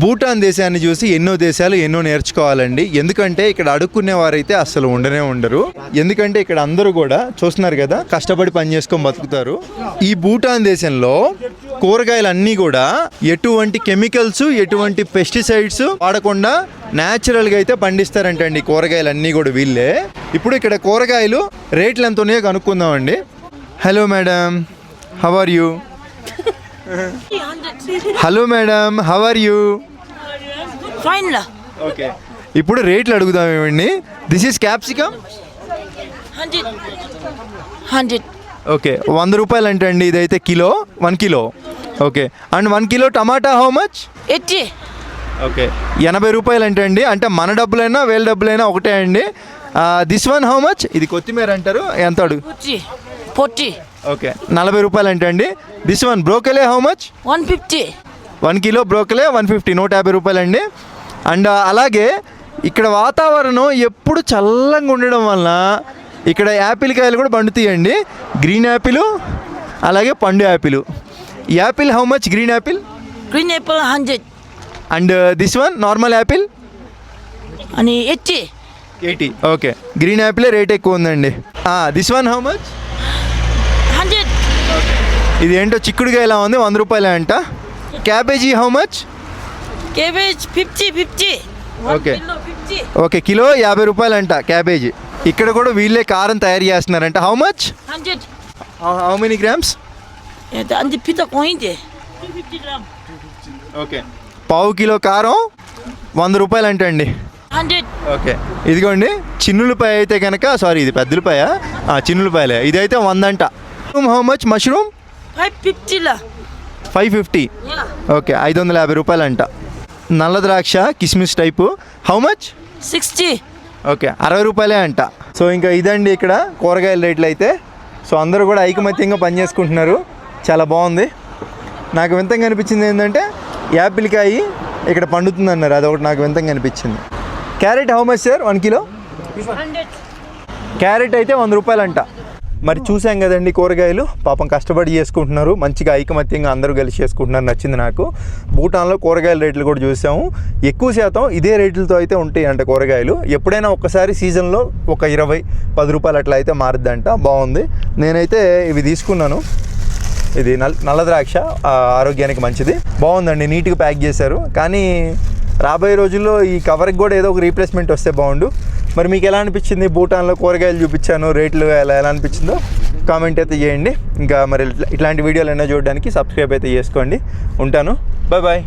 భూటాన్ దేశాన్ని చూసి ఎన్నో దేశాలు ఎన్నో నేర్చుకోవాలండి. ఎందుకంటే ఇక్కడ అడుక్కునే వారైతే అసలు ఉండనే ఉండరు. ఎందుకంటే ఇక్కడ అందరూ కూడా చూస్తున్నారు కదా కష్టపడి పని చేసుకొని బతుకుతారు. ఈ భూటాన్ దేశంలో కూరగాయలు అన్నీ కూడా ఎటువంటి కెమికల్స్ ఎటువంటి పెస్టిసైడ్స్ వాడకుండా న్యాచురల్గా అయితే పండిస్తారంటండి కూరగాయలు అన్నీ కూడా వీళ్ళే. ఇప్పుడు ఇక్కడ కూరగాయలు రేట్లు ఎంత ఉన్నాయో కనుక్కుందామండి. Hello madam how are you hello madam how are you Fine lah. Okay ఇప్పుడు రేట్లు అడుగుదాం ఏమండి? This is capsicum. Hundred. Okay వంద రూపాయలు అంటే అండి ఇదైతే kilo. One kilo okay and one kilo tomato how much Eighty. Okay ఎనభై రూపాయలు అంటే అండి అంటే మన డబ్బులైనా వేల డబ్బులైనా ఒకటే అండి. దిస్ వన్ హౌ మచ్ ఇది కొత్తిమీర అంటారు. ఎంత అడుగు? Forty. ఓకే. నలభై రూపాయలు అంటే అండి this one broccoli how much One fifty. One kilo broccoli one fifty నూట యాభై రూపాయలు అండి అండ్ అలాగే ఇక్కడ వాతావరణం ఎప్పుడు చల్లంగా ఉండడం వలన ఇక్కడ యాపిల్ కాయలు కూడా పండుతాయండి. గ్రీన్ యాపిల్ అలాగే పండు apple apple how much green apple Green apple hundred. And this one normal apple And eighty. Eighty. Okay. Green apple rate ఎక్కువ ఉందండి. This one how much. ఇది ఏంటో చిక్కుడుగా ఎలా ఉంది? వంద రూపాయలే అంట. Cabbage how much. One Okay. kilo fifty. Okay kilo యాభై రూపాయలు అంట క్యాబేజీ. ఇక్కడ కూడా వీళ్ళే కారం తయారు చేస్తున్నారంట. How much. How many grams. Okay పావు కిలో కారం వంద రూపాయలు అంట అండి. ఓకే ఇదిగోండి చిన్నులపాయ అయితే కనుక సారీ ఇది పెద్దలపాయ. చిన్నులపాయలే. ఇదైతే వంద అంట how much mushroom Fifty lah. Five fifty. Okay ఐదు వందల యాభై రూపాయలు అంట నల్ల ద్రాక్ష కిస్మిస్ type. How much Sixty. Okay అరవై రూపాయలే అంట. సో ఇంకా ఇదండి ఇక్కడ కూరగాయల రేట్లు అయితే. సో అందరూ కూడా ఐకమత్యంగా పనిచేసుకుంటున్నారు చాలా బాగుంది. నాకు వింతంగా అనిపించింది ఏంటంటే యాపిల్ కాయి ఇక్కడ పండుతుంది అన్నారు అదొకటి నాకు వింతంగా అనిపించింది. Carrot how much sir one kilo. Carrot అయితే వంద రూపాయలు అంట మరి చూసాం కదండి కూరగాయలు. పాపం కష్టపడి చేసుకుంటున్నారు. మంచిగా ఐకమత్యంగా అందరూ కలిసి చేసుకుంటున్నారు. నచ్చింది నాకు. భూటాన్లో కూరగాయల రేట్లు కూడా చూసాము. ఎక్కువ శాతం ఇదే రేట్లతో అయితే ఉంటాయి అంట కూరగాయలు. ఎప్పుడైనా ఒక్కసారి సీజన్లో ఒక ఇరవై పది రూపాయలు అట్లా అయితే మారుద్దంట. బాగుంది. నేనైతే ఇవి తీసుకున్నాను. ఇది నల్ నల్ల ద్రాక్ష ఆరోగ్యానికి మంచిది. బాగుందండి. నీట్గా ప్యాక్ చేశారు. కానీ రాబోయే రోజుల్లో ఈ కవర్కి కూడా ఏదో ఒక రీప్లేస్మెంట్ వస్తే బాగుండు. మరి మీకు ఎలా అనిపించింది? భూటాన్లో కూరగాయలు చూపించాను రేట్లు ఎలా ఎలా అనిపించిందో కామెంట్ అయితే చేయండి. ఇంకా మరి ఇట్లా- ఇట్లాంటి వీడియోలు ఎన్నో చూడడానికి సబ్స్క్రైబ్ అయితే చేసుకోండి. ఉంటాను. Bye bye